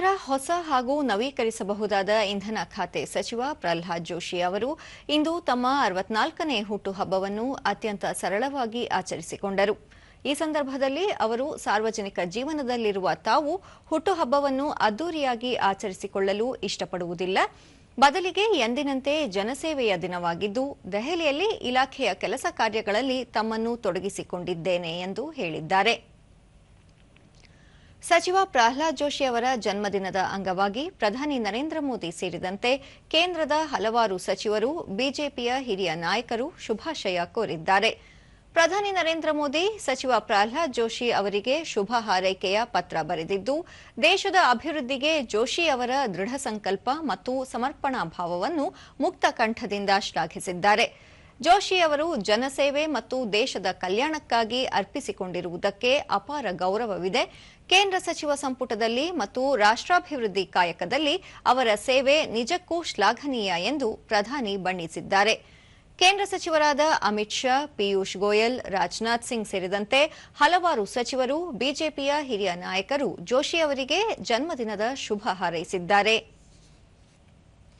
ಕೇಂದ್ರ ಹೊಸ ಹಾಗೂ ನವೀಕರಿಸಬಹುದಾದ ಇಂಧನ ಖಾತೆ ಸಚಿವ ಪ್ರಹ್ಲಾದ್ ಜೋಶಿ ಅವರು ಇಂದು ತಮ್ಮ ಅರವತ್ನಾಲ್ಕನೇ ಹುಟ್ಟುಹಬ್ಬವನ್ನು ಅತ್ಯಂತ ಸರಳವಾಗಿ ಆಚರಿಸಿಕೊಂಡರು. ಈ ಸಂದರ್ಭದಲ್ಲಿ ಅವರು ಸಾರ್ವಜನಿಕ ಜೀವನದಲ್ಲಿರುವ ತಾವು ಹುಟ್ಟುಹಬ್ಬವನ್ನು ಅದ್ದೂರಿಯಾಗಿ ಆಚರಿಸಿಕೊಳ್ಳಲು ಇಷ್ಟಪಡುವುದಿಲ್ಲ. ಬದಲಿಗೆ ಎಂದಿನಂತೆ ಜನಸೇವೆಯ ದಿನವಾಗಿದ್ದು, ದೆಹಲಿಯಲ್ಲಿ ಇಲಾಖೆಯ ಕೆಲಸ ಕಾರ್ಯಗಳಲ್ಲಿ ತಮ್ಮನ್ನು ತೊಡಗಿಸಿಕೊಂಡಿದ್ದೇನೆ ಎಂದು ಹೇಳಿದ್ದಾರೆ. ಸಚಿವ ಪ್ರಹ್ಲಾದ್ ಜೋಶಿ ಅವರ ಜನ್ಮದಿನದ ಅಂಗವಾಗಿ ಪ್ರಧಾನಿ ನರೇಂದ್ರ ಮೋದಿ ಸೇರಿದಂತೆ ಕೇಂದ್ರದ ಹಲವಾರು ಸಚಿವರು, ಬಿಜೆಪಿಯ ಹಿರಿಯ ನಾಯಕರು ಶುಭಾಶಯ ಕೋರಿದ್ದಾರೆ. ಪ್ರಧಾನಿ ನರೇಂದ್ರ ಮೋದಿ, ಸಚಿವ ಪ್ರಹ್ಲಾದ್ ಜೋಶಿ ಅವರಿಗೆ ಶುಭ ಹಾರೈಕೆಯ ಪತ್ರ ಬರೆದಿದ್ದು, ದೇಶದ ಅಭಿವೃದ್ಧಿಗೆ ಜೋಶಿ ಅವರ ದೃಢ ಸಂಕಲ್ಪ ಮತ್ತು ಸಮರ್ಪಣಾ ಭಾವವನ್ನು ಮುಕ್ತ ಕಂಠದಿಂದ ಶ್ಲಾಘಿಸಿದ್ದಾರೆ. ಜೋಶಿ ಅವರು ಜನಸೇವೆ ಮತ್ತು ದೇಶದ ಕಲ್ಯಾಣಕ್ಕಾಗಿ ಅರ್ಪಿಸಿಕೊಂಡಿರುವುದಕ್ಕೆ ಅಪಾರ ಗೌರವವಿದೆ. ಕೇಂದ್ರ ಸಚಿವ ಸಂಪುಟದಲ್ಲಿ ಮತ್ತು ರಾಷ್ಟ್ರಾಭಿವೃದ್ಧಿ ಕಾಯಕದಲ್ಲಿ ಅವರ ಸೇವೆ ನಿಜಕ್ಕೂ ಶ್ಲಾಘನೀಯ ಎಂದು ಪ್ರಧಾನಿ ಬಣ್ಣಿಸಿದ್ದಾರೆ. ಕೇಂದ್ರ ಸಚಿವರಾದ ಅಮಿತ್ ಶಾ, ಪಿಯೂಷ್ ಗೋಯಲ್, ರಾಜನಾಥ್ ಸಿಂಗ್ ಸೇರಿದಂತೆ ಹಲವಾರು ಸಚಿವರು, ಬಿಜೆಪಿಯ ಹಿರಿಯ ನಾಯಕರು ಜೋಶಿ ಅವರಿಗೆ ಜನ್ಮದಿನದ ಶುಭ ಹಾರೈಸಿದ್ದಾರೆ.